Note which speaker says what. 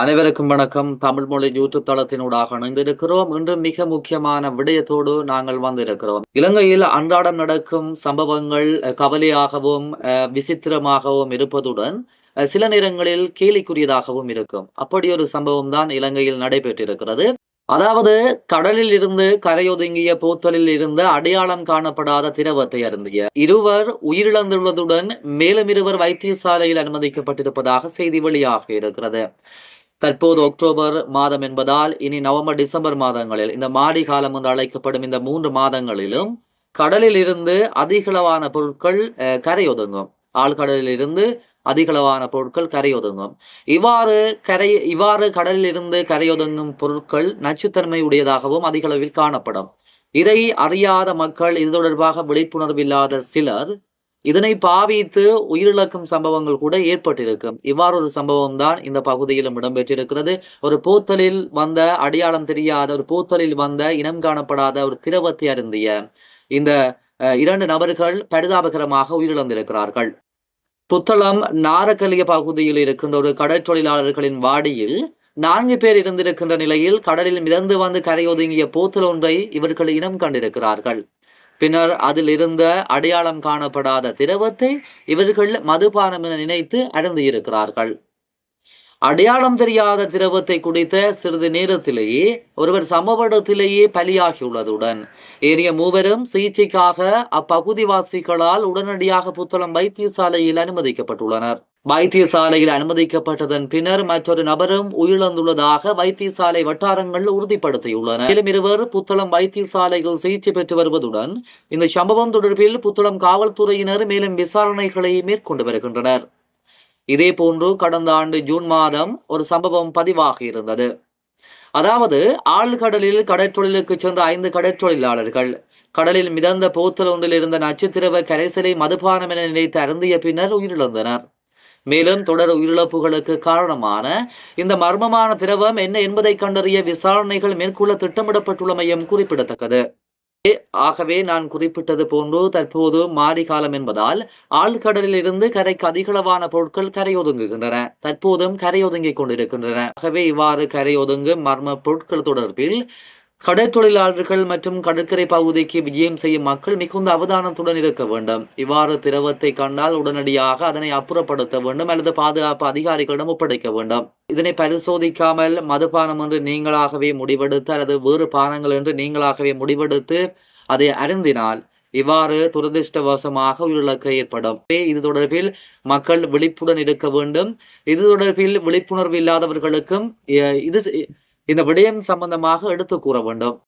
Speaker 1: அனைவருக்கும் வணக்கம். தமிழ் மொழி யூடியூப் தளத்தினூடாக இணைந்திருக்கிறோம். இன்று மிக முக்கியமான விடயத்தோடு நாங்கள் வந்திருக்கிறோம். இலங்கையில் அன்றாடம் நடக்கும் சம்பவங்கள் கவலையாகவும் விசித்திரமாகவும் இருப்பதுடன் சில நேரங்களில் கேலிக்குரியதாகவும் இருக்கும். அப்படி ஒரு சம்பவம் தான் இலங்கையில் நடைபெற்றிருக்கிறது. அதாவது கடலில் இருந்து கரையொதுங்கிய போத்தலில் இருந்த அடையாளம் காணப்படாத திரவத்தை அருந்திய இருவர் உயிரிழந்துள்ளதுடன் மேலும் இருவர் வைத்தியசாலையில் அனுமதிக்கப்பட்டிருப்பதாக செய்தி வெளியாக இருக்கிறது. தற்போது அக்டோபர் மாதம் என்பதால் இனி நவம்பர் டிசம்பர் மாதங்களில் இந்த மாடி காலம் என்று அழைக்கப்படும் இந்த மூன்று மாதங்களிலும் கடலில் இருந்து அதிகளவான பொருட்கள் அஹ், கரையொதுங்கும். ஆழ்கடலில் இருந்து அதிகளவான பொருட்கள் கரையொதுங்கும். இவ்வாறு கரை இவ்வாறு கடலில் இருந்து கரையொதுங்கும் பொருட்கள் நச்சுத்தன்மை உடையதாகவும் அதிகளவில் காணப்படும். இதை அறியாத மக்கள் இது தொடர்பாக விழிப்புணர்வு இல்லாத சிலர் இதனை பாவித்து உயிரிழக்கும் சம்பவங்கள் கூட ஏற்பட்டிருக்கும் இவ்வாறு ஒரு சம்பவம் தான் இந்த பகுதியிலும் இடம்பெற்றிருக்கிறது. ஒரு போத்தலில் வந்த அடையாளம் தெரியாத ஒரு போத்தலில் வந்த இனம் காணப்படாத ஒரு திரவத்தை அருந்திய இந்த இரண்டு நபர்கள் பரிதாபகரமாக உயிரிழந்திருக்கிறார்கள். புத்தளம் நாரக்கலிய பகுதியில் இருக்கின்ற ஒரு கடற்தொழிலாளர்களின் வாடியில் நான்கு பேர் இருந்திருக்கின்ற நிலையில் கடலில் மிதந்து வந்து கரையொதுங்கிய போத்தல் ஒன்றை இவர்கள் இனம் கண்டிருக்கிறார்கள். பின்னர் அதில் இருந்த அடையாளம் காணப்படாத திரவத்தை இவர்கள் மதுபானம் என நினைத்து அருந்தியிருக்கிறார்கள் அடையாளம் தெரியாத திரவத்தை குடித்த சிறிது நேரத்திலேயே ஒருவர் சம்பவ இடத்திலேயே பலியாகியுள்ளதுடன் ஏறிய மூவரும் சிகிச்சைக்காக அப்பகுதிவாசிகளால் உடனடியாக புத்தளம் வைத்தியசாலையில் அனுமதிக்கப்பட்டுள்ளனர். வைத்தியசாலையில் அனுமதிக்கப்பட்டதன் பின்னர் மற்றொரு நபரும் உயிரிழந்துள்ளதாக வைத்தியசாலை வட்டாரங்கள் உறுதிப்படுத்தியுள்ளன. மேலும் இருவர் புத்தளம் வைத்தியசாலையில் சிகிச்சை பெற்று வருவதுடன் இந்த சம்பவம் தொடர்பில் புத்தளம் காவல்துறையினர் மேலும் விசாரணைகளை மேற்கொண்டு வருகின்றனர். இதே போன்று கடந்த ஆண்டு ஜூன் மாதம் ஒரு சம்பவம் பதிவாக இருந்தது. அதாவது ஆழ்கடலில் கடற்றொழிலுக்கு சென்ற ஐந்து கடற்தொழிலாளர்கள் கடலில் மிதந்த போத்தல் ஒன்றில் இருந்த நட்சத்திரவ கரைசலை மதுபானம் என நினைத்து அருந்திய பின்னர் உயிரிழந்தனர். மேலும் தொடர் உயிரிழப்புகளுக்கு காரணமான இந்த மர்மமான திரவம் என்ன என்பதை கண்டறிய விசாரணைகள் மேற்கொள்ள திட்டமிடப்பட்டுள்ளமையும் குறிப்பிடத்தக்கது. ஆகவே நான் குறிப்பிட்டது போன்று தற்போது மாரி காலம் என்பதால் ஆழ்கடலில் இருந்து கரைக்கு அதிகளவான பொருட்கள் கரையொதுங்குகின்றன. தற்போதும் கரையொதுங்கிக் கொண்டிருக்கின்றன. ஆகவே இவ்வாறு கரையொதுங்கும் மர்ம பொருட்கள் தொடர்பில் கடற்தொழிலாளர்கள் மற்றும் கடற்கரை பகுதிக்கு விஜயம் செய்யும் மக்கள் மிகுந்த அவதானத்துடன் இருக்க வேண்டும். இவ்வாறு திரவத்தை கண்டால் உடனடியாக அதனை அப்புறப்படுத்த வேண்டும் அல்லது பாதுகாப்பு அதிகாரிகளிடம் ஒப்படைக்க வேண்டும். இதனை பரிசோதிக்காமல் மதுபானம் என்று நீங்களாகவே முடிவெடுத்து அல்லது வேறு பானங்கள் என்று நீங்களாகவே முடிவெடுத்து அதை அருந்தினால் இவ்வாறு துரதிர்ஷ்டவசமாக உயிரிழக்க ஏற்படும். இது தொடர்பில் மக்கள் விழிப்புடன் இருக்க வேண்டும். இது தொடர்பில் விழிப்புணர்வு இல்லாதவர்களுக்கும் இது இந்த விடயம் சம்பந்தமாக எடுத்து கூற வேண்டும்.